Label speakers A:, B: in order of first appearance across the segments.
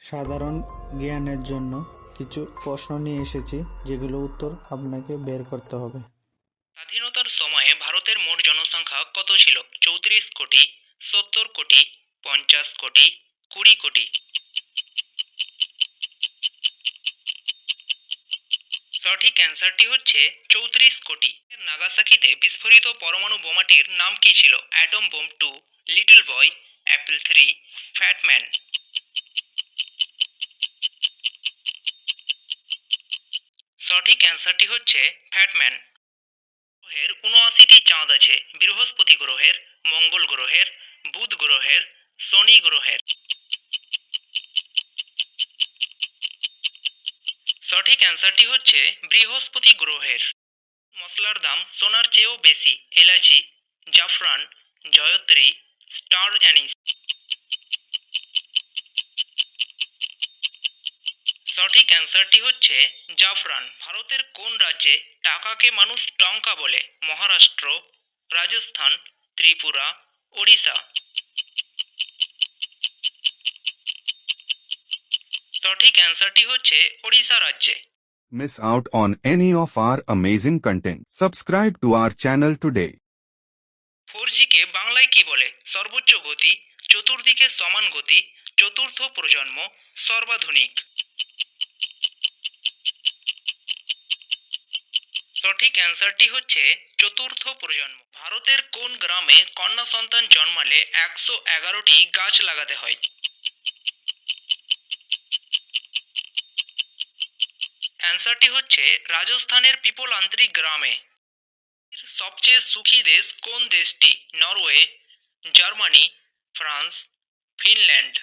A: সাধারণ জ্ঞানের জন্য কিছু প্রশ্ন নিয়ে এসেছি, যেগুলো উত্তর আপনাকে বের করতে হবে।
B: স্বাধীনতার সময়ে ভারতের মোট জনসংখ্যা কত ছিল? চৌত্রিশ কোটি, সত্তর কোটি, পঞ্চাশ কোটি, কুড়ি কোটি। সঠিক অ্যান্সারটি হচ্ছে চৌত্রিশ কোটি। নাগাসাকিতে বিস্ফোরিত পরমাণু বোমাটির নাম কি ছিল? Atom bomb two, little boy, Apple three Fat Man সঠিক অ্যান্সারটি হচ্ছে ফ্যাটম্যান। গ্রহের উনআশিটি চাঁদ আছে। বৃহস্পতি গ্রহের, মঙ্গল গ্রহের, বুধ গ্রহের, শনি গ্রহের। সঠিক অ্যান্সারটি হচ্ছে বৃহস্পতি গ্রহের। মশলার দাম সোনার চেয়েও বেশি। এলাচি, জাফরান, জয়ত্রী, স্টার অ্যানিস। সঠিক অ্যান্সারটি হচ্ছে জাফরান। ভারতের কোন রাজ্যে টাকাকে মানুষ টঙ্কা বলে? মহারাষ্ট্র রাজস্থান ত্রিপুরা ওড়িশা। সঠিক অ্যান্সারটি হচ্ছে ওড়িশা রাজ্যে।
C: Miss out on any of our amazing content. Subscribe to our channel today.
B: Four কে বাংলায় কি বলে? সর্বোচ্চ গতি চতুর্দিকে সমান গতি চতুর্থ প্রজন্ম সর্বাধুনিক। সঠিক অ্যান্সারটি হচ্ছে চতুর্থ প্রজন্ম। ভারতের কোন গ্রামে কন্যা সন্তান জন্মালে একশো এগারোটি গাছ লাগাতে হয়? অ্যান্সারটি হচ্ছে রাজস্থানের পিপল আন্তরিক গ্রামে সবচেয়ে সুখী দেশ কোন দেশটি? Norway, Germany, France, Finland.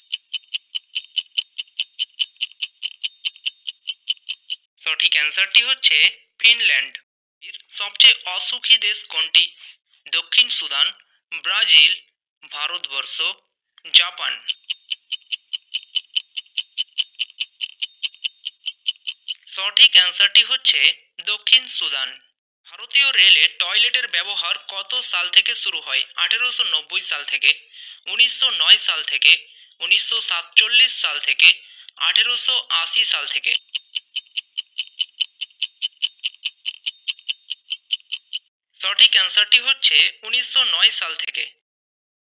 B: সঠিক অ্যান্সারটি হচ্ছে ফিনল্যান্ড। সবচেয়ে অসুখী দেশ কোনটি? দক্ষিণ সুদান, ব্রাজিল, ভারতবর্ষ, জাপান। সঠিক অ্যান্সারটি হচ্ছে দক্ষিণ সুদান। ভারতীয় রেলে টয়লেটের ব্যবহার কত সাল থেকে শুরু হয়? আঠেরোশো নব্বই সাল থেকে, উনিশশো নয় সাল থেকে, উনিশশো সাতচল্লিশ সাল থেকে, আঠেরোশো আশি সাল থেকে। সঠিক অ্যান্সারটি হচ্ছে উনিশশো নয় সাল থেকে।